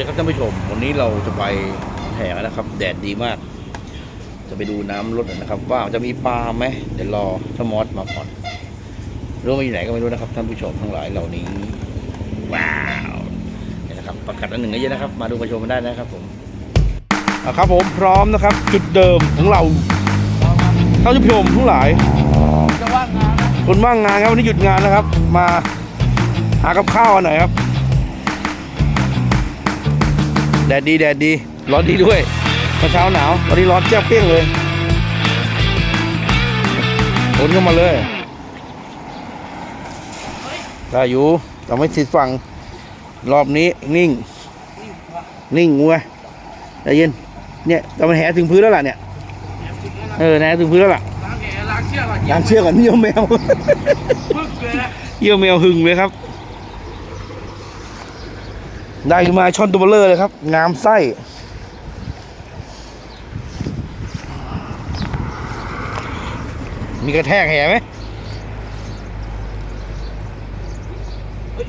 ดีครับท่านผู้ชม วันนี้เราจะไปแห่กันนะครับ แดดดีมาก จะไปดูน้ำลดนะครับ ว่าจะมีปลาไหมเดี๋ยวรอทมอสมาก่อนรู้มาอยู่ไหนก็ไม่รู้นะครับ ท่านผู้ชมทั้งหลายเหล่านี้ ว้าวเนี่ยนะครับ ประกาศอันหนึ่งเยอะนะครับ มาดูมาชมกันได้นะครับผมอะครับผมพร้อมนะครับ จุดเดิมของเราท่านผู้ชมทั้งหลายจะว่างงานนะคนว่างงานครับวันนี้หยุดงานนะครับ มาหากับข้าวกันหน่อยครับ แดดดีแดดดี ร้อนดีด้วยเมื่อเช้าหนาววันนี้ร้อนเจ้าเปี้ยงเลยฝนเข้ามาเลยได้อยู่แต่ไม่ติดฝั่งรอบนี้นิ่ง นิ่งงัวใจเย็นเนี่ยแต่มันแหถึงพื้นแล้วล่ะเนี่ยเออแหถึงพื้นแล้วล่ะล้างแหล้างเชือกก่อนล้างเชือกก่อนเยี่ยวแมวปึ๊กเลยนะเยี่ยวแมวหึงเลยครับ ได้ขึ้นมาช่อนตัวเบลเลอร์เลยครับ งามไส้มีกระแทกแห่ไหม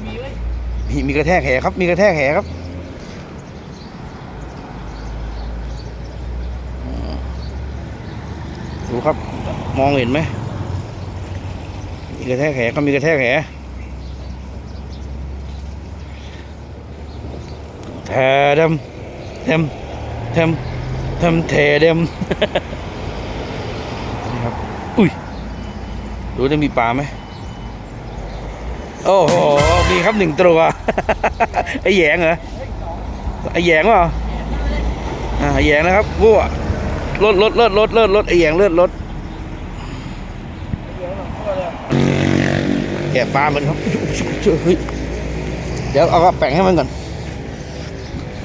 มีมีมีกระแทกแห่ครับ มีกระแทกแห่ครับ ดูครับ มองเห็นไหมมีกระแทกแห่ก็มีกระแทกแห่ แทดมเทมเทมเทมเทเดมนี่ครับ อุ้ยดูจะมีปลาไหมโอ้โหมีครับหนึ่งตัวไอแยงเหรอไอแยงเปล่าอ่าไอแยงนะครับวัวรถรถรถรถรถรถไอแยงเลือดรถแกะปลามันครับเฮ้ยเดี๋ยวเอากระแป้งให้มันก่อน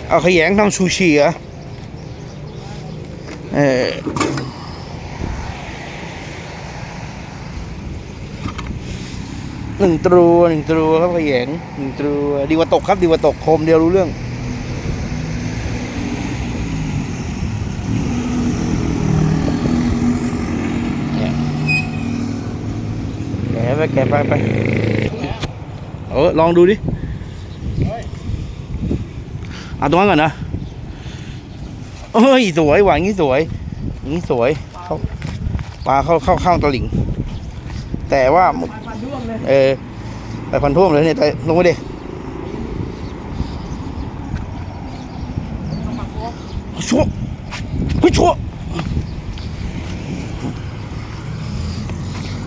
เอาขยงทำซูชิเหรอเออหนึ่งตัวหนึ่งตัวครับขยงหนึ่งตัวดีกว่าตกครับดีกว่าตกโคมเดียวรู้เรื่องแกะไปแกะไปไปเออลองดูดิ เอาตรงนั้นก่อนนะเฮ้ยสวยหวานงี้สวยอย่างงี้สวยเข้าปลาเข้าเข้าเข้าตะหลิงแต่ว่ามันร่วงเลยเออไปพันท่วมเลยเนี่ยแต่ลงไปดิต้องมาโค้งชั่วเฮ้ยชั่ว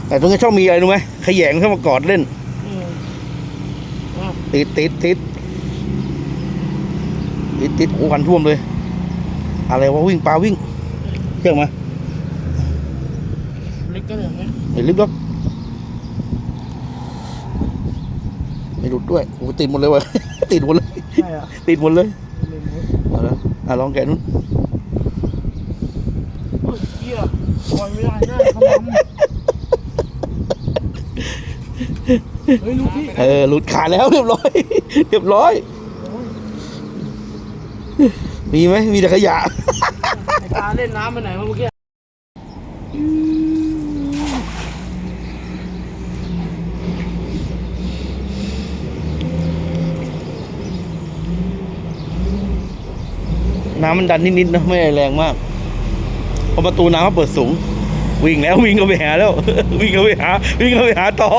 แต่ตรงนี้ชอบมีอะไรรู้ไหมขยงเข้ามากอดเล่นอืมติดติดติด ติดติดโอ้พันท่วมเลย อะไรวะวิ่งปลาวิ่งเชื่อมาลึกก็เลยไหมเห็นลึกแล้วไม่หลุดด้วยโอ้ติดหมดเลยวะ ติดหมดเลย ใช่อะติดหมดเลยไม่รู้เอาละอะลองแกะนู้นเฮ้ยเหี้ยปล่อยไม่ได้แน่ขมำเฮ้ยลูกพี่ เออหลุดขาดแล้วเรียบร้อย เรียบร้อย มีไหมมีแต่ขยะไอ้ตาเล่นน้ำไปไหนมาเมื่อกี้น้ำมันดันนิดๆนะไม่ได้แรงมากเพอประตูน้ำเขาเปิดสูง วิ่งแล้ววิ่งเข้าไปหาแล้ว วิ่งเข้าไปหา วิ่งเข้าไปหาต่อ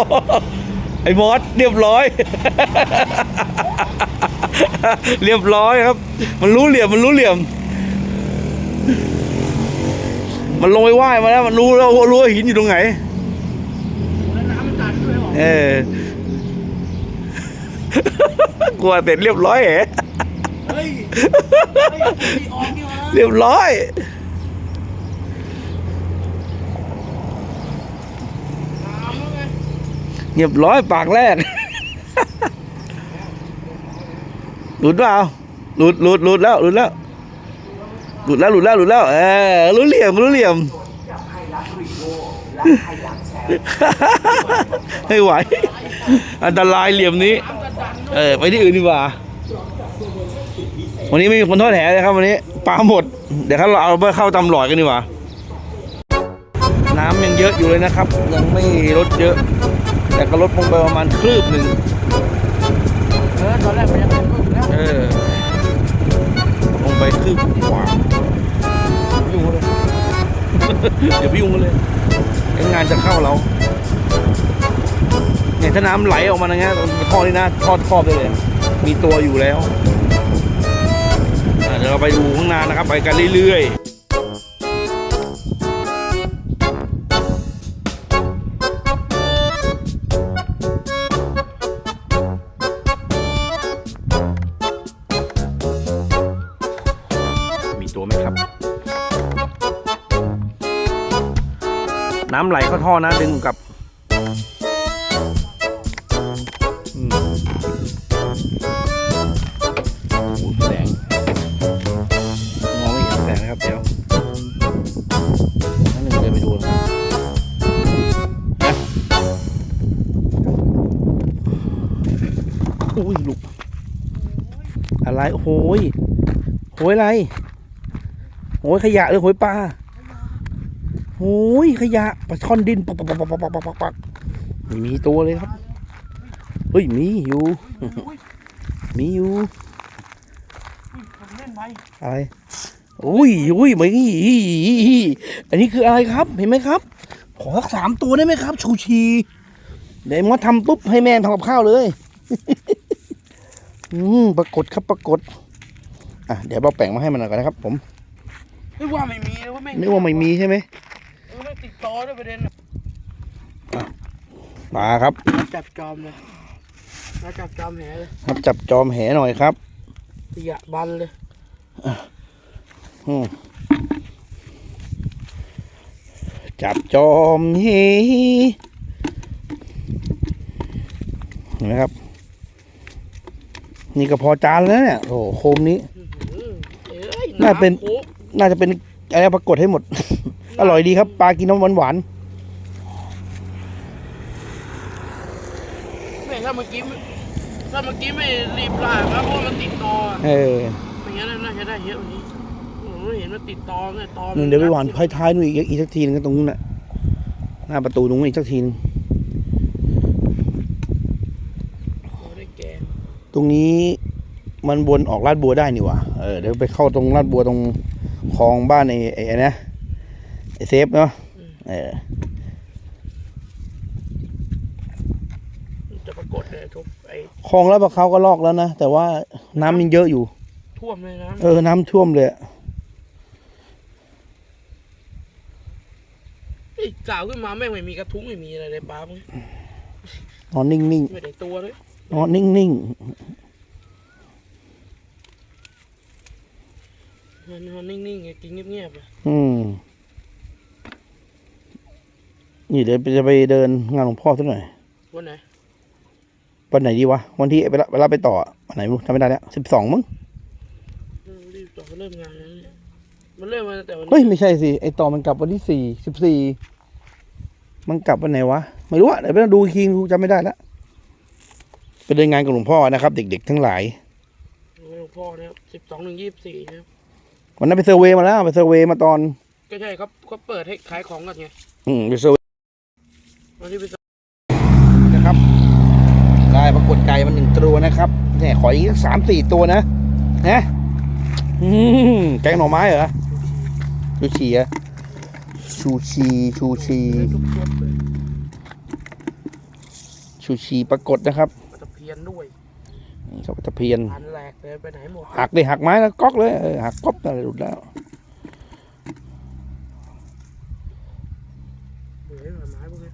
ไอ้มอสเรียบร้อย เรียบร้อยครับ มันรู้เหลี่ยมมันรู้เหลี่ยม มันลงไปว่ายมาแล้วมันรู้แล้วรู้ว่าหินอยู่ตรงไหนเออกลัวเสร็จเรียบร้อยเหรอเรียบร้อยเรียบร้อยปากแรก หลุดเปล่าหลุดหลุดหลุดแล้วหลุดแล้วหลุดแล้วหลุดแล้วหลุดแล้วเออรู้เหลี่ยมรู้เหลี่ยมไม่ไหว อันตรายเหลี่ยมนี้น้ำกระดันเออไปที่อื่นดีกว่า วันนี้ไม่มีคนทอดแหเลยครับวันนี้ปลาหมด เดี๋ยวเราเอาไปเข้าตำหลอดกันดีกว่า น้ำยังเยอะอยู่เลยนะครับ ยังไม่ลดเยอะ แต่ก็ลดลงไปประมาณครืบหนึ่ง เออตอนแรกมันยังเป็นลูกแล้วเออคือขวางยุ่งกันเลยเดี๋ยวไปยุ่งกันเลยงานจะเข้าเราเนี่ยถ้าน้ำไหลออกมาอย่างเงี้ยท่อนี่นะทอดครอบได้เลย มีตัวอยู่แล้วเดี๋ยวเราไปดูข้างหน้านะครับ ไปกันเรื่อยๆ ไหลเข้าท่อนะ ดึงกลับแสงมองไม่เห็นแสงนะครับเดี๋ยวนั่นหนึ่งเดินไปดูนะอุ้ยลูกอะไรโอ้ยโหยอะไรโหยขยะหรือโหยปลา โอ้ยขยะปลาช่อนดินปักปักปักปักปักปักปักปักไม่มีตัวเลยครับเฮ้ยมีอยู่อุ้ยมีอยู่อุ้ยผมเล่นไปอะไรอุ้ยอุ้ยไม่อันนี้คืออะไรครับเห็นไหมครับ ขอสักสามตัวได้ไหมครับ ชูชีเดี๋ยวมอทำปุ๊บให้แม่ทำกับข้าวเลย อืมปรากฏครับปรากฏอะเดี๋ยวเราแป่งมาให้มันหน่อยก่อนนะครับ ผมนึกว่าไม่มีเลยว่าไม่นึกว่าไม่มีใช่ไหมเออไม่ ติดต่อด้วยประเด็นน่ะมาครับ จับจอมเลยมาจับจอมแหเลยครับจับจอมแหหน่อยครับขยะบันเลยอืมจับจอมเฮเห็นไหมครับ นี่ก็พอจานแล้วเนี่ย โอ้โหโคมนี้อื้อหือเอ้ยน่าเป็นำโค้กน่าจะเป็นอะไรปรากฏให้หมด อร่อยดีครับ ปลากินน้ำหวานหวานแม่ถ้าเมื่อกี้ไม่ถ้าเมื่อกี้ไม่รีบลากนะเพราะว่ามันติดตออะๆเออไม่งั้นน่าจะได้เยอะกว่านี้โอ้โหเห็นมันติดตอเนี่ยตอมันู่นเดี๋ยวไปหวานท้ายๆนู่นอีกอีกสักทีนึงก็ตรงนู้นน่ะหน้าประตูตรงนู้นอีกสักทีนึงโอ้ได้แกงตรงนี้มันวนออกลาดบัวได้นี่หวะเออเดี๋ยวไปเข้าตรงลาดบัวตรงคลองบ้านไอ้ไอ้ไอ้นะไอ้ เซฟเนาะเออจะปรากฏเลยทุกไอ้คลองแล้วปะเขาก็ลอกแล้วนะ แต่ว่าน้ำยังเยอะอยู่ ท่วมเลยนะเออ น้ำท่วมเลยอะไอ้กล่าวขึ้นมาแม่งไม่มีกระทุ้งไม่มีอะไรเลยปลามึงนอนนิ่งไม่ได้ตัวเลยๆนอนนิ่งมันนอนนิ่งๆไงกินเงียบๆอะ ๆอืม นี่เดี๋ยวจะไปเดินงานหลวงพ่อสักหน่อย วันไหน วันไหนดีวะ วันที่ไปรับไปรับไปต่ออะวันไหนไม่รู้จำไม่ได้แล้วสิบสองมั้งเออรีบต่อเริ่มงานแล้วเนี่ยมันเริ่มมาตั้งแต่วันเฮ้ยไม่ใช่สิไอต่อมันกลับวันที่สี่สิบสี่มันกลับวันไหนวะ ไม่รู้อะเดี๋ยวไปดูอีกทีกูจำไม่ได้แล้วไปเดินงานกับหลวงพ่อนะครับ เด็ก ๆ ทั้งหลายหลวงพ่อนะครับสิบสองถึงยี่สิบสี่นะครับวันนั้นไปเซอร์เวย์มาแล้วไปเซอร์เวย์มาตอน ก็ใช่ครับเขาเปิดให้ขายของกันไงอืมไปเซอร์เวย์วั นที่ไปนะครับ ได้ปรากฏไก่มันหนึ่งตัวนะครับเนี่ยขออีกสักสามสี่ตัวนะนะอืมแกงหน่อไม้เหรอชูชีอะชูชีชูชีได้ทุกชุดเลยชูชีปรากฏนะครับปลาตะเพียนด้วยนี่เขาตะเพียนพันแหลกเลยไปไหนหมดหักเลยหักไม้แล้วก๊อกเลยเออหักก๊อบอะไรหลุดแล้ว เฮ้ยไม้พวกนี้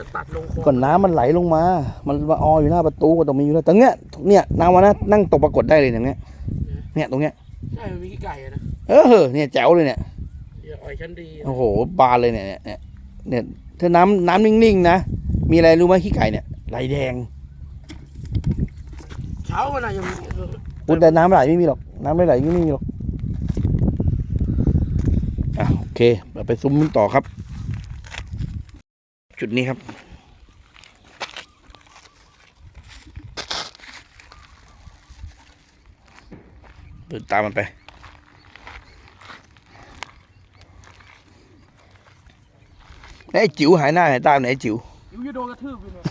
จะตัดลงคอก่อนน้ำมันไหลลงมา มันมาอออยู่หน้าประตูก็ต้องมีอยู่แล้วแต่เนี้ยเนี่ยน้ำวันนะนั่งตกปรากฏได้เลยอย่างเนี้ย เนี่ยตรงเนี้ย ใช่มันมีขี้ไก่อะนะเออเนี่ยแจ๋วเลยเนี่ยอย่าอ่อยชั้นดีอะโอ้โหบานเลยเนี่ยเนี่ยเนี่ยเนี่ยถ้าน้ำน้ำนิ่งๆนะมีอะไรรู้ไหมขี้ไก่เนี่ยไหลแดงเช้าวันไหนยังมีอุยแต่น้ำไหลไม่มีหรอกน้ำไม่ไหลไม่มีหรอกอะโอเคเราไปซุ้มต่อครับ จุดนี้ครับ เดินตามมันไปแล้วไอ้จิ๋วหายหน้าหายตาไปไหนไอ้จิ๋วยูจะโดนกระทืบอยู่เนี่ย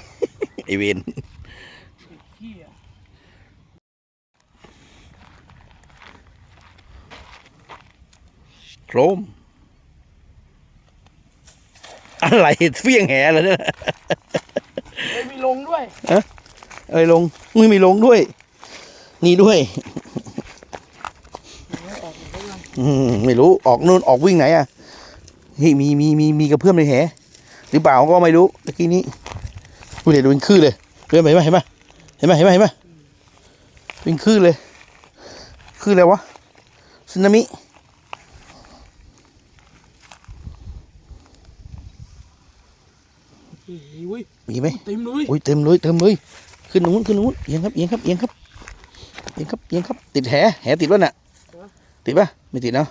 ไอเวนขี้อะโครม อะไรเฟี้ยงแหเลยเนี่ยเอ้ยมีลงด้วยเอ้ยลงไม่มีลงด้วย นี่ด้วย อืมไม่รู้ออกนู่นออกวิ่งไหนอะนี่มีมีมีมีกระเพื่อมในแหหรือเปล่าก็ไม่รู้ตะกี้นี้ดูเดี๋ยวดูเป็นคลื่นเลยเห็นไหมเห็นไหมเห็นไหมเห็นไหมเห็นไหมเป็นคลื่นเลยคลื่นอะไรวะสึนามิ อุ้ย มีไหมเต็มเลยอุ้ยเต็มเลยเต็มเลยขึ้นตรงนู้นขึ้นตรงนู้นเอียงครับเอียงครับเอียงครับเอียงครับเอียงครับ ติดแหแหติดป่ะน่ะติดป่ะไม่ติดเนาะ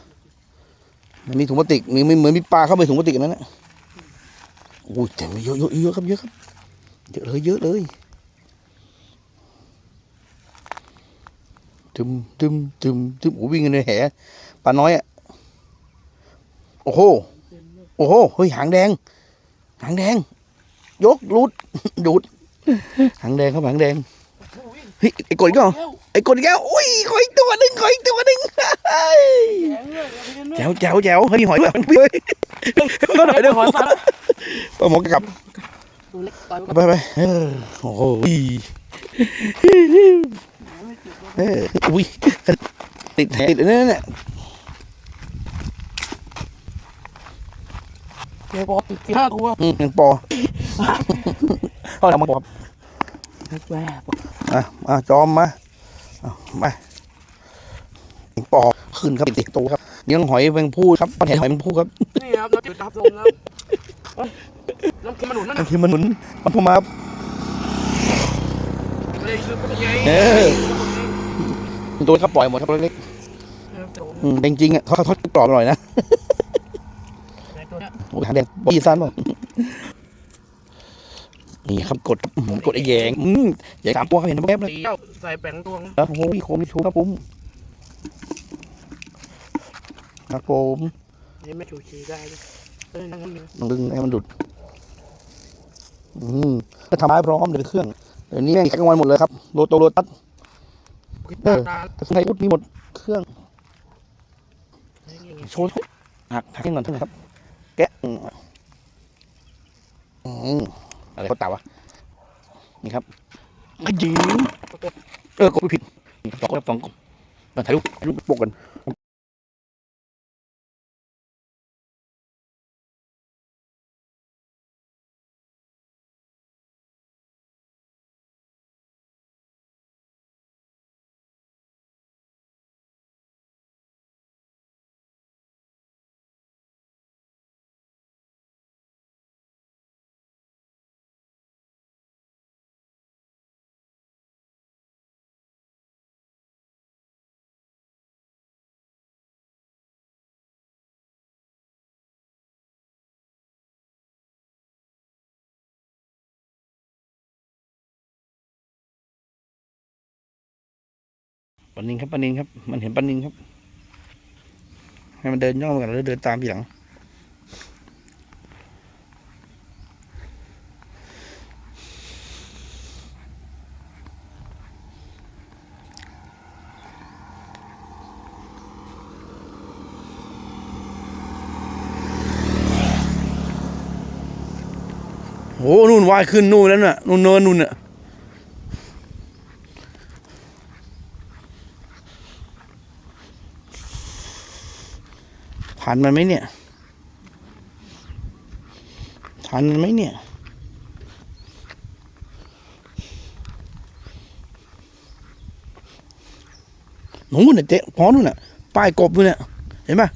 มันมีถุงพลาสติกมีมีเหมือนมีปลาเข้าไปถุงพลาสติกอันนั้นน่ะโอ้ยเต็มเลยเยอะเยอะเยอะครับเยอะครับเยอะเลยเยอะเลยตึมตึมตึมตึมโอ้วิ่งกันในแหปลาน้อยอะโอ้โหโอ้โหเฮ้ยหางแดง หางแดง ยกรูดดูดหางแดงครับหางแดงอุ้ยเฮ้ยไอ้กดอีก็แก้วไอ้กดอีกแล้วอุ้ยขออีกตัวหนึ่งขออีกตัวหนึ่งแข็งด้วยเอาไปเล่นด้วยแจ๋วแจ๋วแจ๋วเฮ้ยหอยด้วยเฮ้ยก็หน่อยเด้อหอยสัตว์ปลาหมอกลับตัวเล็กต่อยไปไปเออโอ้โหเอออุ้ยติดแหติดนั่นน่ะ เดี๋ยวบอกอีกห้าตัวอืมยังปอเอาทำมาปอบแหวกอะมาจอมมาเอามายังปอขึ้นครับติดตัวครับยังหอยแมงพูครับปลาแหหอยแมงพูครับนี่ครับน้ำจืดดับลงแล้วเอ้ยน้ำเค็มมันหนุนนั่นนั่น่ะนคือมันหนุนมันพูมาครับเลยคือเป็นไงเออตัวเขาปล่อยหมดครับตัวเล็กครับผมๆอืมจริงๆอะเขาเขากรอบอร่อยนะ ในตัวเนี้ย โอ้ย หางแดงบอยีซันป่ะนี่ครับกดอื้อหือกดไอ้แยงอืมแยงสามตัวเขาเห็นแป๊บๆเลยตีเจ้าใส่แป้งตวงแล้วโอ้ยโคมนี่ชูครับผมครับผมนี่ไม่ชูชีได้เลยเออนั่งนี่ต้องดึงให้มันดุดอืมก็ทำให้พร้อมเดี๋ยวเครื่องเดี๋ยวนี้แม่งแข่งวันหมดเลยครับโลโตโลตัสเออตาแต่ข้างในอุดมีหมดเครื่องนี่ไงโชว์หักหักให้ก่อนเท่าไหร่ครับ แกะอืมอืมอะไรเขาเต่าวะนี่ครับขยิงเออกดไม่ผิดนี่ครับสองกดสองกดมาถ่ายรูปถ่ายรูปปกกัน ปันนินครับปันนินครับ มันเห็นปันนินครับ ให้มันเดินย่องไปกันแล้วเดินตามทีหลังโอ้นู่นว่ายขึ้นนู่นแล้วน่ะนู่นเนินนู่นน่ะ ทันมันไหมเนี่ย ทันมันไหมเนี่ย นู่นน่ะเจ๊พอนู่นน่ะ ป้ายกบนู่นน่ะ เห็นปะ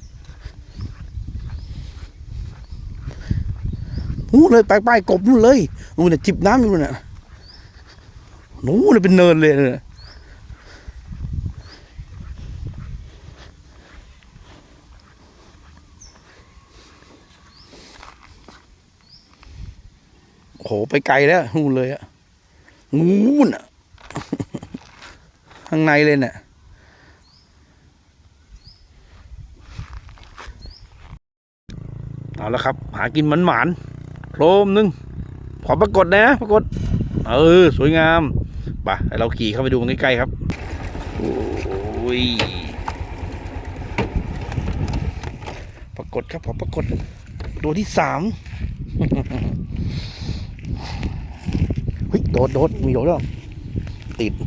นู่นเลยป้ายป้ายกบนู่นเลย นู่นน่ะจิบน้ำอยู่นู่นน่ะ นู่นน่ะเป็นเนินเลยน่ะ โอ้โห ไปไกลแล้วนู่นเลยอะงูนอะข้างในเลยเนี่ยเอาละครับ หากินหมันหมานโครมหนึง ขอปรากฏนะปรากฏ เออ สวยงามไปให้เราขี่เข้าไปดูมันใกล้ๆครับ โอ้ยปรากฏครับขอปรากฏตัวที่สาม โดดโดดมีโดดแล้วติด ต้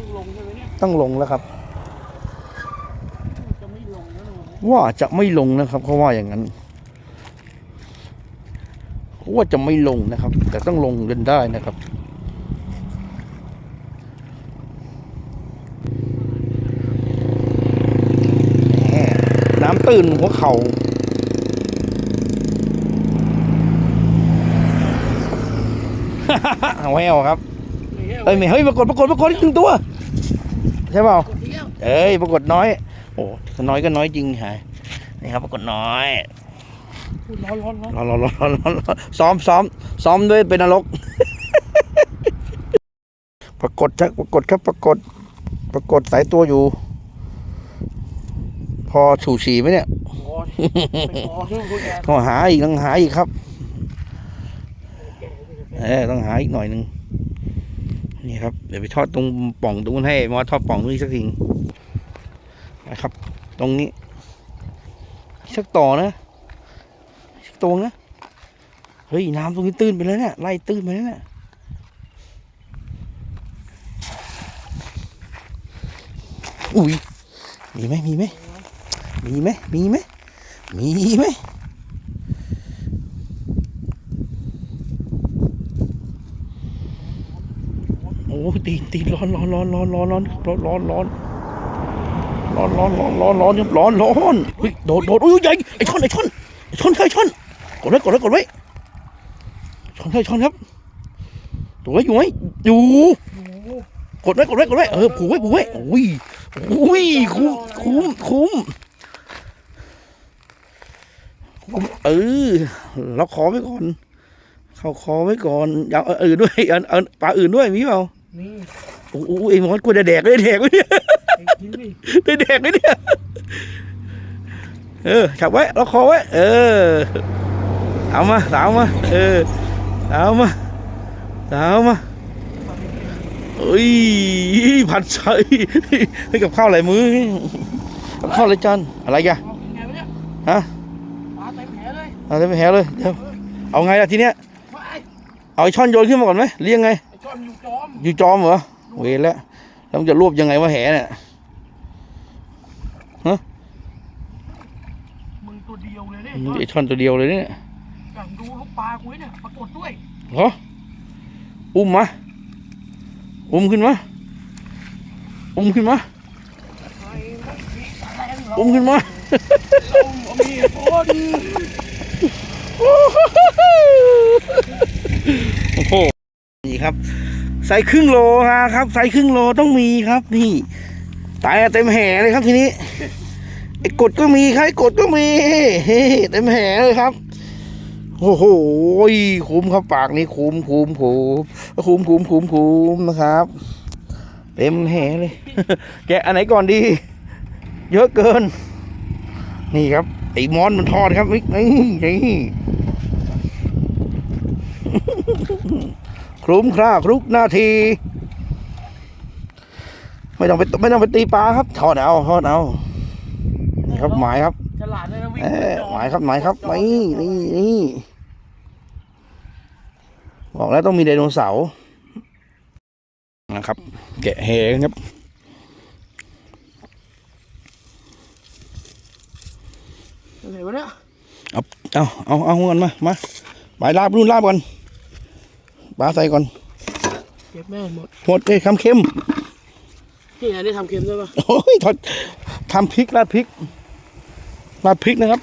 องลงใช่ไหมเนี่ยต้องลงแล้วครับจะไม่ลงนะหนูว่าจะไม่ลงนะครับเขาว่าอย่างนั้นเขาว่าจะไม่ลงนะครับ แต่ต้องลงกันได้นะครับแหม่น้ำตื่นหัวเขา่า เอาแววครับเอ้ยไม่เฮ้ยปรากฏปรากฏปรากฏอีกหนึ่งตัว ใช่เปล่ากดเที่ยวเอ้ยปรากฏน้อย โอ้ถ้าน้อยก็น้อยจริงฮะนี่ครับปรากฏน้อยพูดร้อนร้อนร้อนรอรอรอรอรอรอซ้อมซ้อมซ้อมด้วยเป็นนรกปรากฏจะปรากฏครับปรากฏ ปรากฏสายตัวอยู่ พอฉูฉีไหมเนี่ยโอ้ยไม่พอเรื่องคุณแกต้องหาอีกต้องหาอีกครับ เออต้องหาอีกหน่อยหนึ่งนี่ครับเดี๋ยวไปทอดตรงป่องตรงนู้นให้มอสทอดป่องตรงนี้สักทีนะครับ ตรงนี้สักต่อนะสักตรงนะเฮ้ยน้ำตรงนี้ตื้นไปแล้วเนี่ยไล่ตื้นไปแล้วเนี่ยอุ้ยมีไหมมีไหมมีไหมมีไหมมีไหม โอ้ย ตีนตีนร้อนร้อนร้อนร้อนร้อนร้อนร้อนร้อนร้อนร้อนร้อนร้อนร้อนร้อนร้อนร้อนเฮ้ยโดดโดดอุ้ยใหญ่ไอ้ช่อนไอ้ช่อนไอ้ช่อนไอ้ช่อนกดไว้กดไว้กดไว้ช่อนไอช่อนครับตัวไว้อยู่ไหมอยู่กดไว้กดไว้กดไว้เออผูกไว้ผูกไว้โอ้ยโอ้ยคุ้มคุ้มคุ้มคุ้มเออเราขอไว้ก่อน เข้าคอไว้ก่อนอย่าเอาอื่นด้วยเออปลาอื่นด้วยมีเปล่า นี่โอ้โหไอ้หมอนกูจะแดกได้แดกไหมเนี่ยไอ้กินดิได้แดกไหมเนี่ยเออจับไว้ล็อกคอไว้เออเอามาสาวมาเออสาวมาสาวมาเอ้ยผัดไชยให้กับข้าวหลายมือกับข้าวหลายจานอะไรกันเอาไงวะเนี่ยฮะปลาเต็มแผลเลยเอาได้ไม่แหเลยเดี๋ยวเอาไงล่ะทีเนี้ยไปเอาไอ้ช่อนโยนขึ้นมาก่อนไหมเรียงไงไอยู่จอมอยู่จอมเหรอเวรแล้วแล้วจะรวบยังไงวะแหเนี่ยมึงตัวเดียวเลยเนี่ยไอช่อนตัวเดียวเลยเนี่ยอย่ากดูลูกปลากูเนี่ยปรากฏด้วยเหรออุ้มมาอุ้มขึ้นมาอุ้มขึ้นมาอุ้มขึ้นมาโอ้โหนี่ครับ ใส่ครึ่งโลครับ ใส่ครึ่งโลต้องมีครับนี่ตายเต็มแห่เลยครับทีนี้ไอ้กดก็มีครับไอ้กดก็มีเต็มแห่เลยครับโอ้โหคุ้มครับปากนี้คุ้มคุ้มคุ้มคุ้มคุ้มคุ้มคุ้มนะครับ เต็มแห่เลย แกะอันไหนก่อนดี เยอะเกิน นี่ครับไอ้มอนมันทอดครับนี่นี่ค ลุ้มคร่าคลุกหน้าที ไม่ต้องไปไม่ต้องไปตีปลาครับทอดเอาทอดเอานี่ครับหมายครับฉลาดเลยนะวิ่งเออหมายครับหมายครับนี่นี่นี่บอกแล้วต้องมีไดโนเสาร์นะครับ แกะแหงครับอะไรวะเนี่ยเอาเอาเอาเอากันมามาไปลาบรุ่นลาบก่อน ปลาใส่ก่อนเก็บแม่งหมดหมดเลยคำเค็มนี่อันนี้ทำเค็มด้วยปะโอ้ยทอดทำพริกราดพริกราดพริกนะครับ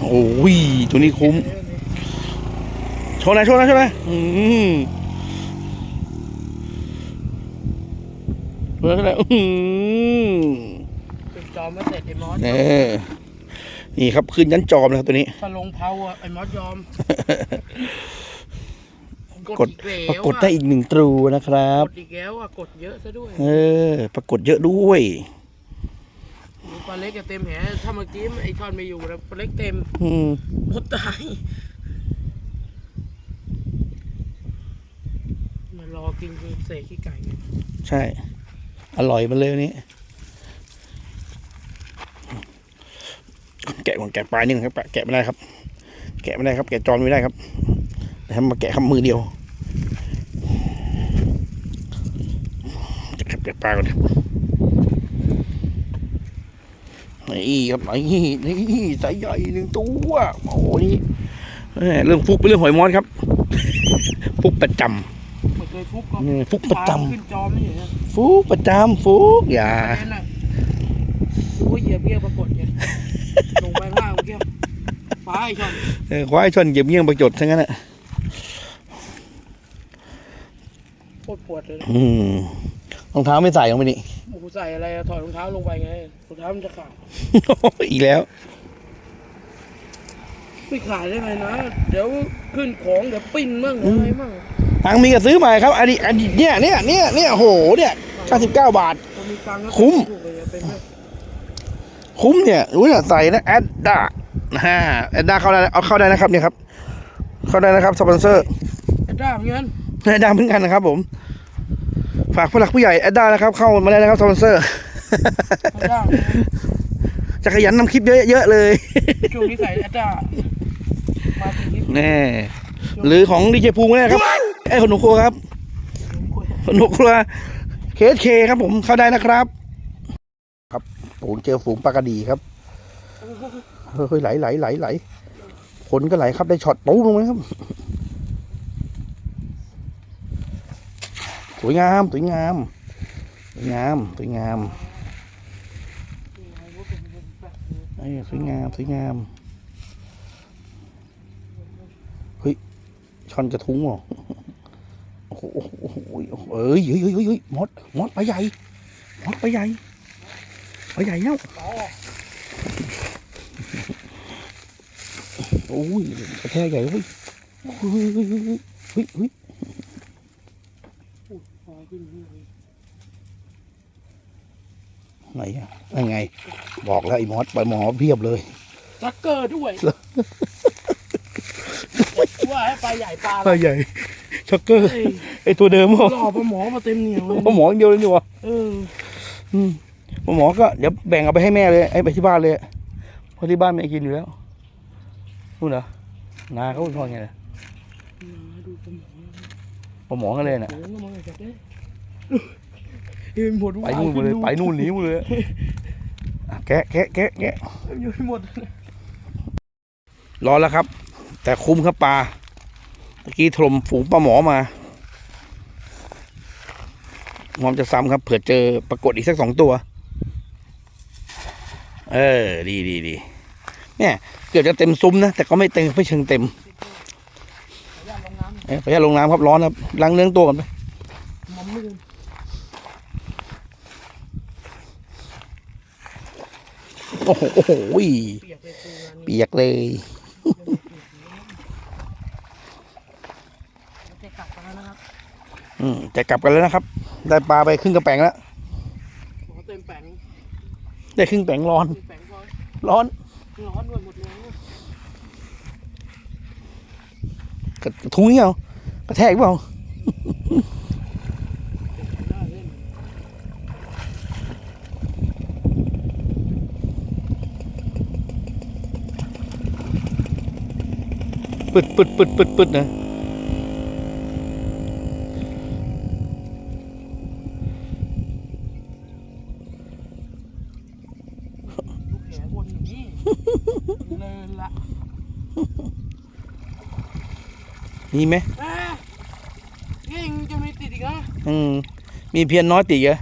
โอ้ยตัวนี้คุ้มโชว์หน่อยโชว์หน่อยโชว์หน่อยอืมโชว์หน่อยโชว์หน่อยอืม เป็นจอมมาเสร็จไอ้มอสเนี่ย นี่ครับขึ้นยันจอมเลยครับตัวนี้ถ้าลงเผาอะไอ้มอสยอม กดอีปรากฏได้อีกหนึ่งตรูนะครับ กดอีกแล้วอะกดเยอะซะด้วยเออ ปรากฏเยอะด้วยดูปลาเล็กอะเต็มแหถ้าเมื่อกี้ไอ้ทอนไม่อยู่นะปลาเล็กเต็มอืมหมดตายมารอกินเศษขี้ไก่ไงใช่ อร่อยมันเลยวันนี้ แกะก่อนแกะปลายนี่ก่อนครับแกะไม่ได้ครับ แกะไม่ได้ครับ แกะจอนไม่ได้ครับนะครับมาแกะคำมือเดียวจะแกะแกะปลาก่อนครับนี่ครับนี่นี่สายใหญ่หนึ่งตัวโอ้โหนี่แหม่เรื่องฟุกเป็นเรื่องหอยมอนครับ ฟุกประจไม่เคยฟุกก็ำอืมฟุกประจขึ้นจอมนี่เห็นไหมำฟุกประจำฟุกอย่าประเด็นน่ะโอ้ยเหยียบเบี้ยปรากฏไงลงไปข้างล่างเมื่อกี้ ฟ้าไอ้ช่อนเออควายชนเหยียบเงี้ยงประจดทั้งนั้นอะโคตรปวดเลยนะอืมรองเท้าไม่ใส่ลงไปนี่โอ้โหใส่อะไรอะถอดรองเท้าลงไปไงรองเท้ามันจะขาดอีกแล้ว ไม่ขาดได้ไหมนะ เดี๋ยวขึ้นของเดี๋ยวปิ้นมั่งอะไรมั่งทางมีก็ซื้อใหม่ครับอันนี้อันนี้เนี่ยเนี่ยเนี่ยเนี่ยโหเนี่ย99บาทพอมีตังค์ก็คุ้มถูกเลยเป็นไหมคุ้มเนี่ยรู้เนี่ยใส่นะแอดด้านะ ฮะแอดด้าเข้าได้เอาเข้าได้นะครับเนี่ยครับ เข้าได้นะครับสปอนเซอร์ไอ้ด้าเหมือนกันแอดด้าเหมือนกันนะครับ ผม ฝากผู้หลักผู้ใหญ่แอดด้านะครับ เข้ามาได้นะครับสปอนเซอร์ไอ้ด้าเหมือนกันจะขยันนำคลิปเยอะๆเลยช่วงนี้ใส่ไอ้ด้ามาถึงนี้แน่หรือของดีเจภูมิก็ได้ครับไอ้ยคนหนูครัวครับคนหนูครัวเคสเคครับผมเข้าได้นะครับ ครับโอ้โหเจอฝูงปลากระดีครับ เฮ้ยไหลไหลไหลไหลผลก็ไหลครับได้ช็อตปูลงไหมครับ สวยงามสวยงามสวยงามสวยงามเอ้สวยงามสวยงามเฮ้ยช่อนกระทุ้งเหรอโอ้โหเอ้ยเฮ้ยเฮ้ยเฮ้ยเฮ้ยมดมดไปใหญ่มดไปใหญ่ไปใหญ่แล้ว โอ้ยกระแทกใหญ่เฮ้ยเฮ้ยเฮ้ยเฮ้ยเฮ้ยเฮ้ยไหนอะยังไง บอกแล้วไอ้มอสไปหมอเพียบเลยซักเกอร์ด้วยว่าให้ปลาใหญ่ปลาปลาใหญ่ช็อกเกอร์ไอ้ตัวเดิมเหรอล่อปลาหมอมาเต็มเหนียวเลยปลาหมออย่างเดียวเลยนี่วะเอออืมปลาหมอก็เดี๋ยวแบ่งเอาไปให้แม่เลยไอ้ไปที่บ้านเลยเพราะที่บ้านแม่กินอยู่แล้ว นู่นเหรอนาเขาเป็นพ่อไงล่ะดูปลาหมอปลาหมอกันเลยน่ะโอ้ยมันจัดเลยเห็นหมดไปนู่นหมดเลยไปนู่นหนีหมดเลยอะแกะแกะแกะแกะอยู่หมดร้อนแล้วครับ แต่คุ้มครับปลาตะกี้ถล่มฝูงปลาหมอมาหอมจะซ้ำครับเผื่อเจอปรากฏอีกสักสองตัว เออ ดีดีดี เนี่ยเกือบจะเต็มซุ้มนะแต่ก็ไม่เต็มไม่เชิงเต็มย่างลงน้เอ้ยไปลงน้ำครับร้อนครับล้างเนื้อตัวก่อนไปำมันลื่นโอ้โหโอ้โหเปียกเลยคืองานนี้เปียกเลยจะกลับมาแล้วนะครับอืมจะกลับกันแล้วนะครับ ได้ปลาไปครึ่งกระแปงแล้วหมอเต็มแปงได้ครึ่งแปงร้อนเต็มแปงพอร้อน ร้อนหมดเลยกระทุ้งเงี้ยเอากระแทกเปล่าปึดปึดปึดปึดปึดนะ ลูกแขนวนอย่างนี้เลยละ มีไหมเอ๊ะยิงจะมีติดอีกนะอืมมีเพียนน้อยติดเหรอ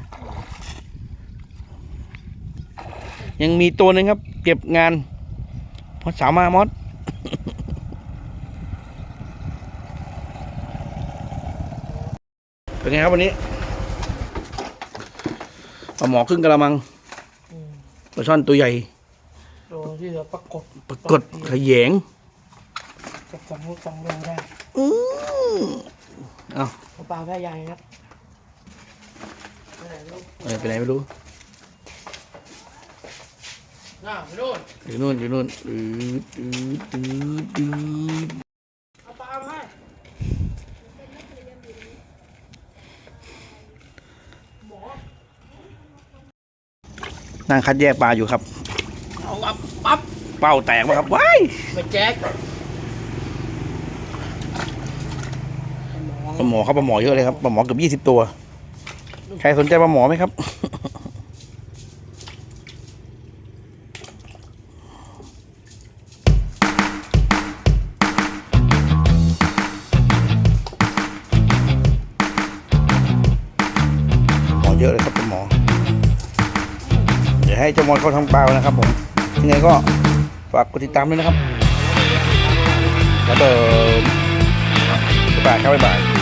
ยังมีตัวหนึงครับ เก็บงานมอสสาวมามอสเป็นไงครับวันนี้ปลาหมอครึ่งกระมังปลาช่อนตัวใหญ่โดนที่จะปรากฏปรากฏขยงกับสองลูกสองโลได้ อืมเอาปลาแพ้ใหญ่ครับไปไหนลูกเออไปไหนไม่รู้น่าไปโน่นอยู่นู่นอยู่นู่นอืดอืดอืดอืดเอาปลามาให้นั่งคัดแยกปลาอยู่ครับ เอาอับปั๊บเป้าแตกมาครับว้าย ไปแจ็ค ปลาหมอครับปลาหมอเยอะเลยครับปลาหมอเกือบยี่สิบตัว ใครสนใจปลาหมอไหมครับ หมอเยอะเลยครับปลาหมอ เดี๋ยวให้เจ้ามอนเขาทำเปล่านะครับผม ยังไงก็ฝากกดติดตามด้วยนะครับแล้วเดิมบ๊ายบายครับบ๊ายบาย